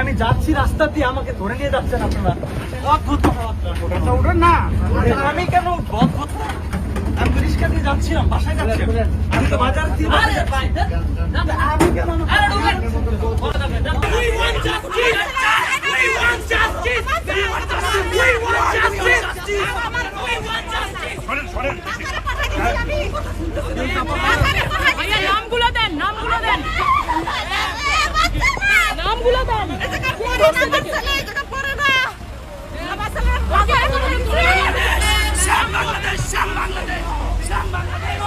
আমি যাচ্ছি? রাস্তা দিয়ে আমাকে ধরে নিয়ে যাচ্ছেন আপনারা। অদ্ভুত কথাবার্তা। না। আমি কেন উঠবো? অদ্ভুত। আমি তো রিক্সা দিয়ে যাচ্ছিলাম বাসায় যাচ্ছি আমি তো বাজার দিয়ে। আমি কেন We want justice! নামগুলো দেন নামগুলো দেন নামগুলো দেন Bangladesh! Sham Bangladesh!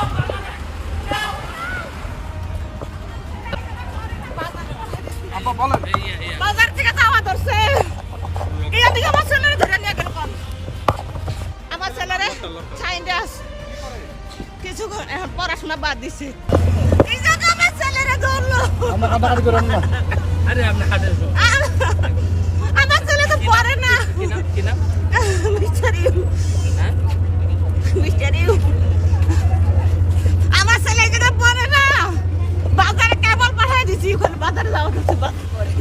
বাজার থেকে যাওয়া ধরছে এই দিকে আমার এখন পড়াশোনা বাদ দিছে। এই জায়গা আমার ছেলেরে ধরলো। আরে আপনি হাটে আমার ছেলে তো পড়ে না। Mister you. হ্যাঁ? Mister you. আমার ছেলে যেটা পড়ে না। বাজারে কেবল পাঠিয়ে দিছি ওখানে বাজারে যাওয়া কিছু বাদ করে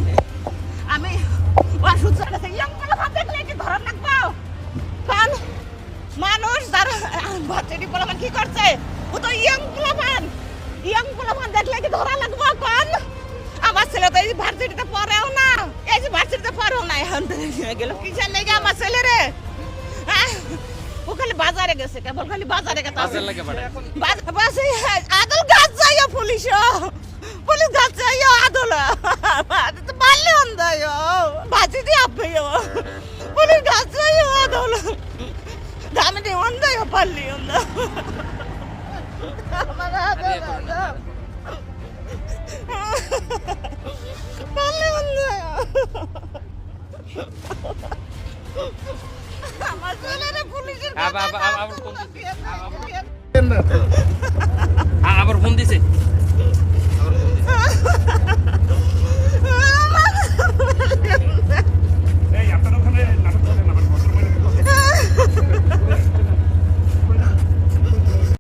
আমি ওষুধ চালাতে ইয়ং করে ভাত দেখলে কি ধরা লাগবো কারণ মানুষ যারা বাচ্চাটি পোলাপান কি করছে? ও তো ইয়ং পোলাপান। ইয়ং পোলাপান দেখলে কি ধরা লাগবো কোন আমার ছেলে তো এই ভার্সিটিতে পড়েও না। এই যে ভার্সিটিতে পড়েও না এখন গেল। কিসের লেগে আমার ছেলে রে? ও খালি বাজারে গেছে কেবল খালি বাজারে গেছে। আদল গাছ যাইও পুলিশ পুলিশ গাছ যাইও আদল। পারলে অন্দায় বাজি দিয়ে আপে পুলিশ গাছ যাইও আদল। দামে দিয়ে অন্দায় পারলি অন্দা আমার আদল পারলে অন্দায় আমার ছেলেরে পুলিশের আবার- কাছে আবার- আবার দাও, ফোন দিয়ে দাও, দিয়ে দাও। আবার ফোন দিছে